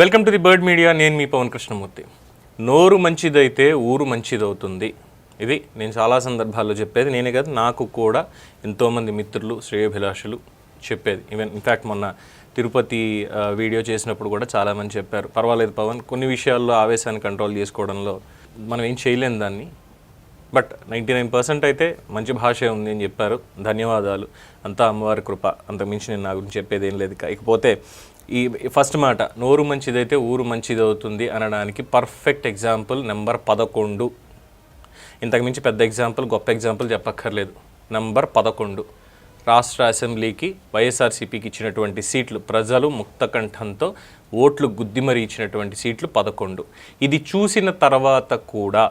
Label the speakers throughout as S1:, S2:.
S1: Welcome to the Bird Media నేను మీ పవన్ కృష్ణమూర్తి. నోరు మంచిదైతే ఊరు మంచిదవుతుంది. ఇది నేను చాలా సందర్భాల్లో చెప్పేది. నేనే కాదు నాకు కూడా ఎంతోమంది మిత్రులు శ్రేయోభిలాషులు చెప్పేది. ఈవెన్ ఇన్ఫ్యాక్ట్ మొన్న తిరుపతి వీడియో చేసినప్పుడు కూడా చాలామంది చెప్పారు. పర్వాలేదు పవన్ కొన్ని విషయాల్లో ఆవేశాన్ని కంట్రోల్ చేసుకోవడంలో మనం ఏం చేయలేము దాన్ని. బట్ నైంటీ నైన్ పర్సెంట్ అయితే మంచి భాషే ఉంది అని చెప్పారు. ధన్యవాదాలు. అంతా అమ్మవారి కృప. అంతకుమించి నేను నా గురించి చెప్పేది ఏం లేదు. ఇకపోతే ఈ ఫస్ట్ మాట నోరు మంచిదైతే ఊరు మంచిది అవుతుంది అనడానికి పర్ఫెక్ట్ ఎగ్జాంపుల్ నెంబర్ పదకొండు. ఇంతకుమించి పెద్ద ఎగ్జాంపుల్ గొప్ప ఎగ్జాంపుల్ చెప్పక్కర్లేదు. నంబర్ పదకొండు. రాష్ట్ర అసెంబ్లీకి వైఎస్ఆర్సీపీకి ఇచ్చినటువంటి సీట్లు ప్రజలు ముక్తకంఠంతో ఓట్లు గుద్దిమరి ఇచ్చినటువంటి సీట్లు పదకొండు. ఇది చూసిన తర్వాత కూడా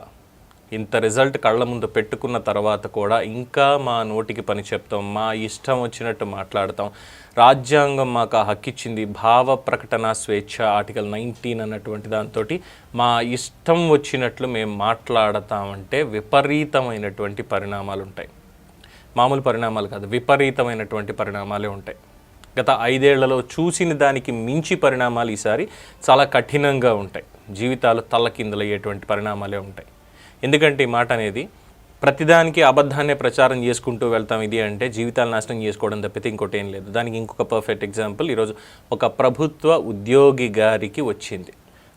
S1: ఇంత రిజల్ట్ కళ్ళ ముందు పెట్టుకున్న తర్వాత కూడా ఇంకా మా నోటికి పని చెప్తాం మా ఇష్టం వచ్చినట్టు మాట్లాడతాం. రాజ్యాంగం మాకు ఆ హక్కు ఇచ్చింది. భావ ప్రకటన స్వేచ్ఛ ఆర్టికల్ నైన్టీన్ అన్నటువంటి దాంతో మా ఇష్టం వచ్చినట్లు మేము మాట్లాడతామంటే విపరీతమైనటువంటి పరిణామాలు ఉంటాయి మామూలు పరిణామాలు కాదు విపరీతమైనటువంటి పరిణామాలే ఉంటాయి. గత ఐదేళ్ళలో చూసిన దానికి మించి పరిణామాలు ఈసారి చాలా కఠినంగా ఉంటాయి. జీవితాలు తల్లకిందులయ్యేటువంటి పరిణామాలే ఉంటాయి. ఎందుకంటే ఈ మాట అనేది ప్రతిదానికి అబద్ధాన్నే ప్రచారం చేసుకుంటూ వెళ్తాం ఇది అంటే జీవితాలు నాశనం చేసుకోవడం తప్పితే ఇంకోటి ఏం లేదు. దానికి ఇంకొక పర్ఫెక్ట్ ఎగ్జాంపుల్ ఈరోజు ఒక ప్రభుత్వ ఉద్యోగి గారికి వచ్చింది.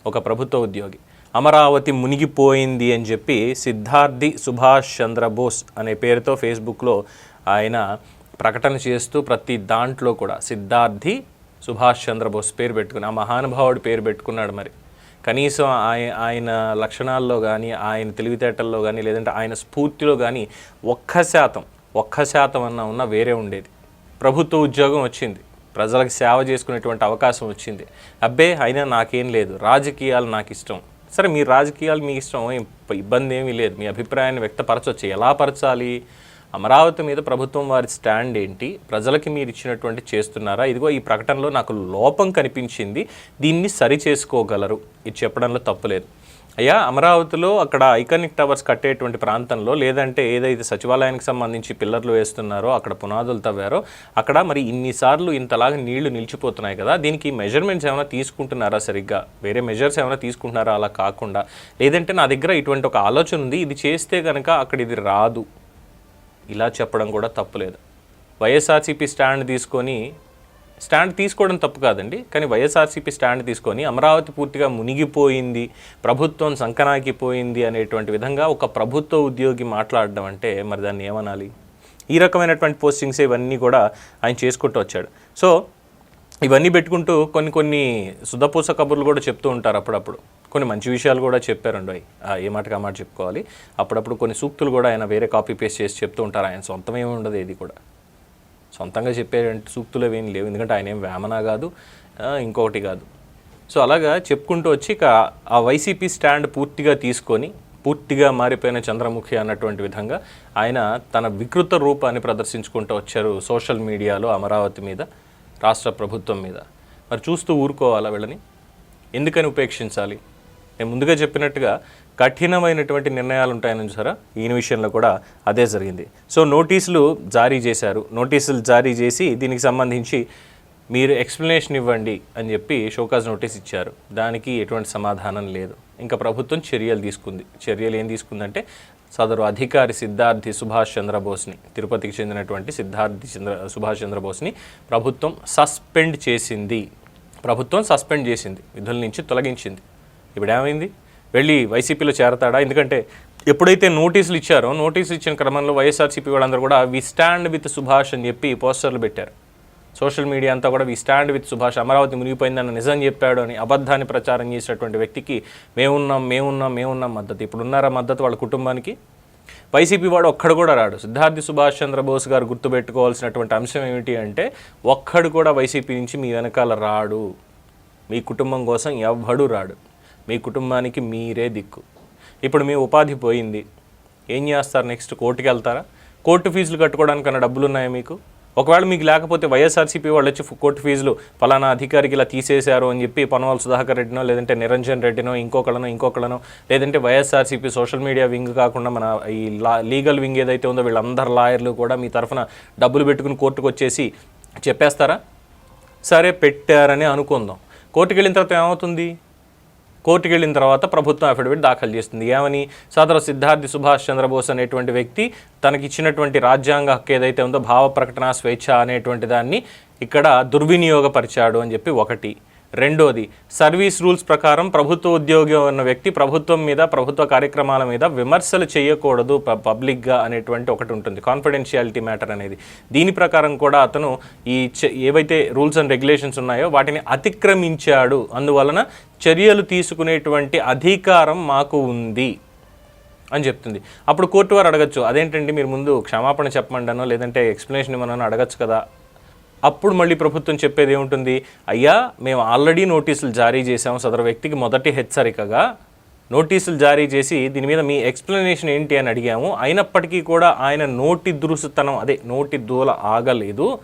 S1: ఒక ప్రభుత్వ ఉద్యోగి. అమరావతి మునిగిపోయింది అని చెప్పి సిద్ధార్థి సుభాష్ చంద్రబోస్ అనే పేరుతో ఫేస్బుక్లో ఆయన ప్రకటన చేస్తూ ప్రతి దాంట్లో కూడా సిద్ధార్థి సుభాష్ చంద్రబోస్ పేరు పెట్టుకుని ఆ మహానుభావుడు పేరు పెట్టుకున్నాడు మరి. కనీసం ఆయన ఆయన లక్షణాల్లో కానీ ఆయన తెలివితేటల్లో కానీ లేదంటే ఆయన స్ఫూర్తిలో కానీ ఒక్క శాతం ఒక్క శాతం అన్న ఉన్న వేరే ఉండేది. ప్రభుత్వ ఉద్యోగం వచ్చింది. ప్రజలకు సేవ చేసుకునేటువంటి అవకాశం వచ్చింది. అబ్బే అయినా నాకేం లేదు. రాజకీయాలు నాకు ఇష్టం. సరే మీ రాజకీయాలు మీ ఇష్టం ఇబ్బంది ఏమీ లేదు. మీ అభిప్రాయాన్ని వ్యక్తపరచవచ్చు ఎలా పరచాలి? అమరావతి మీద ప్రభుత్వం వారి స్టాండ్ ఏంటి? ప్రజలకి మీరు ఇచ్చినటువంటి చేస్తున్నారా? ఇదిగో ఈ ప్రకటనలో నాకు లోపం కనిపించింది. దీన్ని సరి చేసుకోగలరు. ఇది చెప్పడంలో తప్పులేదు. అయ్యా అమరావతిలో అక్కడ ఐకానిక్ టవర్స్ కట్టేటువంటి ప్రాంతంలో లేదంటే ఏదైతే సచివాలయానికి సంబంధించి పిల్లర్లు వేస్తున్నారో అక్కడ పునాదులు తవ్వారో అక్కడ మరి ఇన్నిసార్లు ఇంతలాగా నీళ్ళు నిలిచిపోతున్నాయి కదా దీనికి మెజర్మెంట్స్ ఏమైనా తీసుకుంటున్నారా సరిగ్గా? వేరే మెజర్స్ ఏమైనా తీసుకుంటున్నారా? అలా కాకుండా. లేదంటే నా దగ్గర ఇటువంటి ఒక ఆలోచన ఉంది. ఇది చేస్తే కనుక అక్కడ ఇది రాదు. ఇలా చెప్పడం కూడా తప్పులేదు. వైఎస్ఆర్సీపీ స్టాండ్ తీసుకొని స్టాండ్ తీసుకోవడం తప్పు కాదండి కానీ వైఎస్ఆర్సీపీ స్టాండ్ తీసుకొని అమరావతి పూర్తిగా మునిగిపోయింది ప్రభుత్వం సంకనాకిపోయింది అనేటువంటి విధంగా ఒక ప్రభుత్వ ఉద్యోగి మాట్లాడడం అంటే మరి దాన్ని ఏమనాలి? ఈ రకమైనటువంటి పోస్టింగ్స్ ఇవన్నీ కూడా ఆయన చేసుకుంటూ వచ్చాడు. సో ఇవన్నీ పెట్టుకుంటూ కొన్ని కొన్ని సుధపూస కబుర్లు కూడా చెప్తూ ఉంటారు అప్పుడప్పుడు. కొన్ని మంచి విషయాలు కూడా చెప్పారండి అవి ఏ మాటకి ఆ మాట చెప్పుకోవాలి. అప్పుడప్పుడు కొన్ని సూక్తులు కూడా ఆయన వేరే కాపీ పేస్ట్ చేసి చెప్తూ ఉంటారు. ఆయన సొంతమేమి ఉండదు ఏది కూడా. సొంతంగా చెప్పే సూక్తులు ఏమి లేవు. ఎందుకంటే ఆయన ఏం వేమన కాదు ఇంకొకటి కాదు. సో అలాగా చెప్పుకుంటూ వచ్చి ఇక ఆ వైసీపీ స్టాండ్ పూర్తిగా తీసుకొని పూర్తిగా మారిపోయిన చంద్రముఖి అన్నటువంటి విధంగా ఆయన తన వికృత రూపాన్ని ప్రదర్శించుకుంటూ వచ్చారు సోషల్ మీడియాలో అమరావతి మీద రాష్ట్ర ప్రభుత్వం మీద. మరి చూస్తూ ఊరుకోవాలా వీళ్ళని? ఎందుకని ఉపేక్షించాలి? నేను ముందుగా చెప్పినట్టుగా కఠినమైనటువంటి నిర్ణయాలు ఉంటాయని చూసారా ఈయన విషయంలో కూడా అదే జరిగింది. సో నోటీసులు జారీ చేశారు. నోటీసులు జారీ చేసి దీనికి సంబంధించి మీరు ఎక్స్ప్లెనేషన్ ఇవ్వండి అని చెప్పి షోకాజ్ నోటీస్ ఇచ్చారు. దానికి ఎటువంటి సమాధానం లేదు. ఇంకా ప్రభుత్వం చర్యలు తీసుకుంది. చర్యలు ఏం తీసుకుందంటే సదరు అధికారి సిద్ధార్థి సుభాష్ చంద్రబోస్ని తిరుపతికి చెందినటువంటి సిద్ధార్థి చంద్ర సుభాష్ చంద్రబోస్ని ప్రభుత్వం సస్పెండ్ చేసింది. ప్రభుత్వం సస్పెండ్ చేసింది. విధుల నుంచి తొలగించింది. ఇప్పుడు ఏమైంది వెళ్ళి వైసీపీలో చేరతాడా? ఎందుకంటే ఎప్పుడైతే నోటీసులు ఇచ్చారో నోటీసులు ఇచ్చిన క్రమంలో వైఎస్ఆర్సీపీ వాళ్ళందరూ కూడా వి స్టాండ్ విత్ సుభాష్ అని చెప్పి పోస్టర్లు పెట్టారు. సోషల్ మీడియా అంతా కూడా we stand with Subhash Amaravati మునిగిపోయిందని నిజం చెప్పాడు అని అబద్ధాన్ని ప్రచారం చేసినటువంటి వ్యక్తికి మేమున్నాం మేమున్నాం మేమున్నాం మద్దతు. ఇప్పుడు ఉన్నారా మద్దతు వాళ్ళ కుటుంబానికి? వైసీపీ వాడు ఒక్కడు కూడా రాడు. సిద్ధార్థి సుభాష్ చంద్రబోస్ గారు గుర్తుపెట్టుకోవాల్సినటువంటి అంశం ఏమిటి అంటే ఒక్కడు కూడా వైసీపీ నుంచి మీ వెనకాల రాడు. మీ కుటుంబం కోసం ఎవ్వడు రాడు. మీ కుటుంబానికి మీరే దిక్కు. ఇప్పుడు మీ ఉపాధి పోయింది. ఏం చేస్తారు నెక్స్ట్? కోర్టుకి వెళ్తారా? కోర్టు ఫీజులు కట్టుకోవడానికన్నా డబ్బులు ఉన్నాయా మీకు? ఒకవేళ మీకు లేకపోతే వైఎస్ఆర్సీపీ వాళ్ళు వచ్చి కోర్టు ఫీజులు ఫలానా అధికారికి ఇలా తీసేశారు అని చెప్పి పనవాల్ సుధాకర్ రెడ్డినో లేదంటే నిరంజన్ రెడ్డినో ఇంకొకళ్ళనో ఇంకొకళ్ళనో లేదంటే వైఎస్ఆర్సీపీ సోషల్ మీడియా వింగ్ కాకుండా మన ఈ లా లీగల్ వింగ్ ఏదైతే ఉందో వీళ్ళందరు లాయర్లు కూడా మీ తరఫున డబ్బులు పెట్టుకుని కోర్టుకు వచ్చేసి చెప్పేస్తారా? సరే పెట్టారని అనుకుందాం. కోర్టుకు వెళ్ళిన తర్వాత ఏమవుతుంది? కోర్టుకు వెళ్ళిన తర్వాత ప్రభుత్వం అఫిడవిట్ దాఖలు చేస్తుంది. ఏమని? సదరు సిద్ధార్థి సుభాష్ చంద్రబోస్ అనేటువంటి వ్యక్తి తనకి ఇచ్చినటువంటి రాజ్యాంగ హక్కు ఏదైతే ఉందో భావ ప్రకటన స్వేచ్ఛ అనేటువంటి దాన్ని ఇక్కడ దుర్వినియోగపరిచాడు అని చెప్పి ఒకటి. రెండోది సర్వీస్ రూల్స్ ప్రకారం ప్రభుత్వ ఉద్యోగి ఉన్న వ్యక్తి ప్రభుత్వం మీద ప్రభుత్వ కార్యక్రమాల మీద విమర్శలు చేయకూడదు పబ్లిక్గా అనేటువంటి ఒకటి ఉంటుంది. కాన్ఫిడెన్షియాలిటీ మ్యాటర్ అనేది. దీని ప్రకారం కూడా అతను ఈ ఏవైతే రూల్స్ అండ్ రెగ్యులేషన్స్ ఉన్నాయో వాటిని అతిక్రమించాడు. అందువలన చర్యలు తీసుకునేటువంటి అధికారం మాకు ఉంది అని చెప్తుంది. అప్పుడు కోర్టు వారు అడగచ్చు అదేంటండి మీరు ముందు క్షమాపణ చెప్పమండనో లేదంటే ఎక్స్ప్లెనేషన్ ఇవ్వనో అడగచ్చు కదా? అప్పుడు మళ్ళీ ప్రభుత్వం చెప్పేది ఏముంటుంది? అయ్యా మేము ఆల్రెడీ నోటీసులు జారీ చేసాము సదరు వ్యక్తికి మొదటి హెచ్చరికగా. నోటీసులు జారీ చేసి దీని మీద మీ ఎక్స్ప్లెనేషన్ ఏంటి అని అడిగాము. అయినప్పటికీ కూడా ఆయన నోటి దురుసుతనం అదే నోటి దూల ఆగలేదు.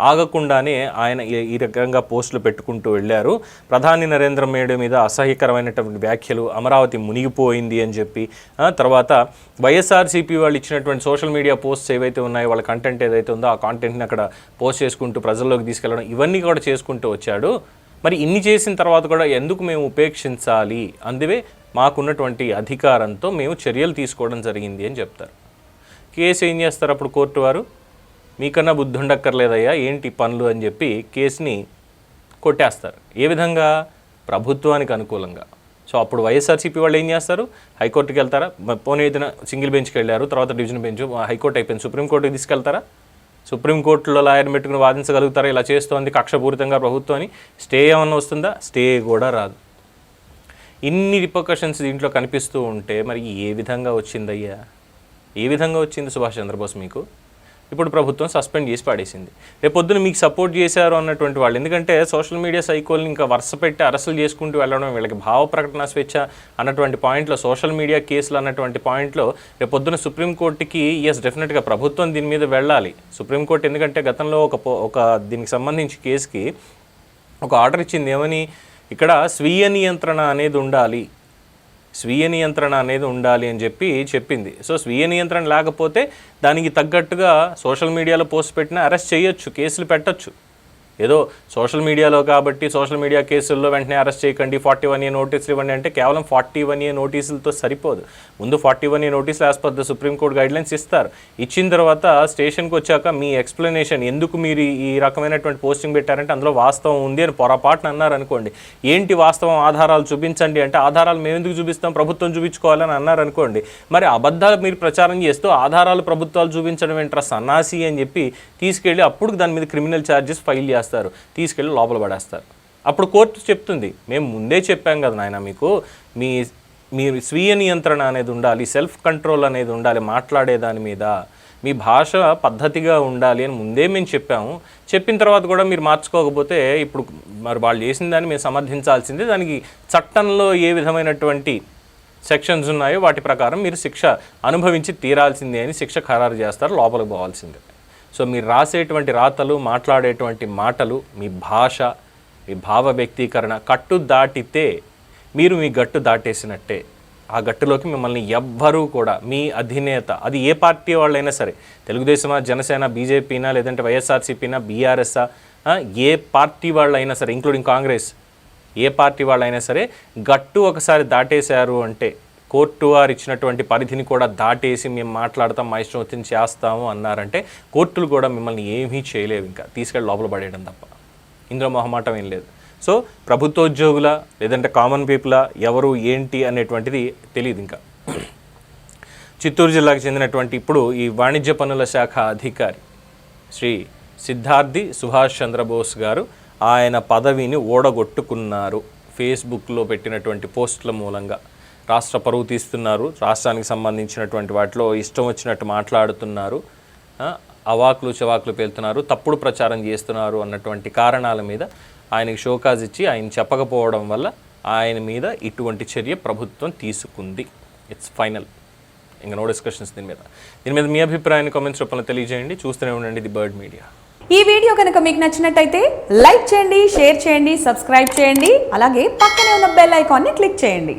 S1: ఆగకుండానే ఆయన ఈ- రకంగా పోస్టులు పెట్టుకుంటూ వెళ్ళారు. ప్రధాని నరేంద్ర మోడీ మీద అసహ్యకరమైనటువంటి వ్యాఖ్యలు అమరావతి మునిగిపోయింది అని చెప్పి తర్వాత వైఎస్ఆర్సీపీ వాళ్ళు ఇచ్చినటువంటి సోషల్ మీడియా పోస్ట్స్ ఏవైతే ఉన్నాయో వాళ్ళ కంటెంట్ ఏదైతే ఉందో ఆ కాంటెంట్ని అక్కడ పోస్ట్ చేసుకుంటూ ప్రజల్లోకి తీసుకెళ్ళడం ఇవన్నీ కూడా చేసుకుంటూ వచ్చాడు. మరి ఇన్ని చేసిన తర్వాత కూడా ఎందుకు మేము ఉపేక్షించాలి? అందువే మాకున్నటువంటి అధికారంతో మేము చర్యలు తీసుకోవడం జరిగింది అని చెప్తారు. కేసు ఏం చేస్తారు అప్పుడు కోర్టు వారు? మీకన్నా బుద్ధి ఉండక్కర్లేదయ్యా ఏంటి పనులు అని చెప్పి కేసుని కొట్టేస్తారు. ఏ విధంగా? ప్రభుత్వానికి అనుకూలంగా. సో అప్పుడు వైఎస్ఆర్సీపీ వాళ్ళు ఏం చేస్తారు? హైకోర్టుకి వెళ్తారా? పోనీ ఏదైనా సింగిల్ బెంచ్కి వెళ్ళారు తర్వాత డివిజన్ బెంచ్ హైకోర్టు అయిపోయింది. సుప్రీంకోర్టుకి తీసుకెళ్తారా? సుప్రీంకోర్టులో లాయర్ పెట్టుకుని వాదించగలుగుతారా? ఇలా చేస్తోంది కక్షపూరితంగా ప్రభుత్వం అని. స్టే ఏమన్నా వస్తుందా? స్టే కూడా రాదు. ఇన్ని రిపర్కషన్స్ దీంట్లో కనిపిస్తూ ఉంటే మరి ఏ విధంగా వచ్చిందయ్యా? ఏ విధంగా వచ్చింది సుభాష్ చంద్రబోస్ మీకు? ఇప్పుడు ప్రభుత్వం సస్పెండ్ చేసి పాడేసింది. రేపొద్దున మీకు సపోర్ట్ చేశారు అన్నటువంటి వాళ్ళు. ఎందుకంటే సోషల్ మీడియా సైకోల్ని ఇంకా వరుస పెట్టి అరెస్టులు చేసుకుంటూ వెళ్ళడం వీళ్ళకి భావ ప్రకటన స్వేచ్ఛ అన్నటువంటి పాయింట్లో సోషల్ మీడియా కేసులు అన్నటువంటి పాయింట్లో రేపొద్దున సుప్రీంకోర్టుకి ఎస్ డెఫినెట్గా ప్రభుత్వం దీని మీద వెళ్ళాలి. సుప్రీంకోర్టు ఎందుకంటే గతంలో ఒక ఒక దీనికి సంబంధించి కేసుకి ఒక ఆర్డర్ ఇచ్చింది. ఏమని? ఇక్కడ స్వీయ నియంత్రణ అనేది ఉండాలి. స్వీయ నియంత్రణ అనేది ఉండాలి అని చెప్పి చెప్పింది. సో స్వీయ నియంత్రణ లేకపోతే దానికి తగ్గట్టుగా సోషల్ మీడియాలో పోస్ట్ పెట్టినా అరెస్ట్ చేయొచ్చు కేసులు పెట్టొచ్చు. ఏదో సోషల్ మీడియాలో కాబట్టి సోషల్ మీడియా కేసుల్లో వెంటనే అరెస్ట్ చేయకండి ఫార్టీ వన్ ఏ నోటీసులు ఇవ్వండి అంటే కేవలం ఫార్టీ వన్ ఏ నోటీసులతో సరిపోదు. ముందు ఫార్టీ వన్ ఏ నోటీసులు as per the supreme court guidelines ఇస్తారు. ఇచ్చిన తర్వాత స్టేషన్కి వచ్చాక మీ ఎక్స్ప్లెనేషన్ ఎందుకు మీరు ఈ- రకమైనటువంటి పోస్టింగ్ పెట్టారంటే అందులో వాస్తవం ఉంది అని పొరపాటున అన్నారు అనుకోండి ఏంటి వాస్తవం? ఆధారాలు చూపించండి అంటే ఆధారాలు మేము ఎందుకు చూపిస్తాం? ప్రభుత్వం చూపించుకోవాలని అన్నారు అనుకోండి మరి అబద్ధాలు మీరు ప్రచారం చేస్తూ ఆధారాలు ప్రభుత్వాలు చూపించడం ఏంట్రా సన్నాసి అని చెప్పి తీసుకెళ్ళి అప్పుడు దాని మీద క్రిమినల్ ఛార్జెస్ ఫైల్ చేస్తారు. తీసుకెళ్ళి లోపల పడేస్తారు. అప్పుడు కోర్టు చెప్తుంది మేము ముందే చెప్పాం కదా నాయన మీకు మీ మీ స్వీయ నియంత్రణ అనేది ఉండాలి సెల్ఫ్ కంట్రోల్ అనేది ఉండాలి మాట్లాడే దాని మీద. మీ భాష పద్ధతిగా ఉండాలి అని ముందే మేము చెప్పాము. చెప్పిన తర్వాత కూడా మీరు మార్చుకోకపోతే ఇప్పుడు మరి వాళ్ళు చేసిన దాన్ని మేము సమర్థించాల్సిందే. దానికి చట్టంలో ఏ విధమైనటువంటి సెక్షన్స్ ఉన్నాయో వాటి ప్రకారం మీరు శిక్ష అనుభవించి తీరాల్సిందే అని శిక్ష ఖరారు చేస్తారు లోపలికి పోవాల్సిందే. సో మీరు రాసేటువంటి రాతలు మాట్లాడేటువంటి మాటలు మీ భాష మీ భావ వ్యక్తీకరణ కట్టు దాటితే మీరు మీ గట్టు దాటేసినట్టే. ఆ గట్టులోకి మిమ్మల్ని ఎవ్వరూ కూడా మీ అధినేత అది ఏ పార్టీ వాళ్ళైనా సరే తెలుగుదేశమా జనసేన బీజేపీనా లేదంటే వైఎస్ఆర్సీపీనా బీఆర్ఎస్ఆ ఏ పార్టీ వాళ్ళైనా సరే ఇంక్లూడింగ్ కాంగ్రెస్ ఏ పార్టీ వాళ్ళైనా సరే గట్టు ఒకసారి దాటేశారు అంటే కోర్టు వారు ఇచ్చినటువంటి పరిధిని కూడా దాటేసి మేము మాట్లాడతాం మా ఇష్టం వచ్చింది చేస్తాము అన్నారంటే కోర్టులు కూడా మిమ్మల్ని ఏమీ చేయలేవు ఇంకా. తీసుకెళ్ళి లోపల పడేయడం తప్ప. ఇందులో మొహమాటం ఏం లేదు. సో ప్రభుత్వోద్యోగుల లేదంటే కామన్ పీపులా ఎవరు ఏంటి అనేటువంటిది తెలియదు ఇంకా. చిత్తూరు జిల్లాకు చెందినటువంటి ఇప్పుడు ఈ వాణిజ్య పన్నుల శాఖ అధికారి శ్రీ సిద్ధార్థి సుభాష్ చంద్రబోస్ గారు ఆయన పదవిని ఓడగొట్టుకున్నారు. ఫేస్బుక్లో పెట్టినటువంటి పోస్టుల మూలంగా. రాష్ట్ర పరువు తీస్తున్నారు. రాష్ట్రానికి సంబంధించినటువంటి వాటిలో ఇష్టం వచ్చినట్టు మాట్లాడుతున్నారు. అవాకులు చవాకులు పేలుతున్నారు. తప్పుడు ప్రచారం చేస్తున్నారు అన్నటువంటి కారణాల మీద ఆయనకి షోకాజ్ ఇచ్చి ఆయన చెప్పకపోవడం వల్ల ఆయన మీద ఇటువంటి చర్య ప్రభుత్వం తీసుకుంది. ఇట్స్ ఫైనల్ ఇంకా నో డిస్కషన్స్ దీని మీద. దీని మీద మీ అభిప్రాయాన్ని కామెంట్స్ రూపంలో తెలియజేయండి. చూస్తూనే ఉండండి ది బర్డ్ మీడియా
S2: ఈ వీడియో కనుక మీకు నచ్చినట్టయితే లైక్ చేయండి షేర్ చేయండి సబ్స్క్రైబ్ చేయండి. అలాగే పక్కనే ఉన్న బెల్ ఐకాన్ని క్లిక్ చేయండి.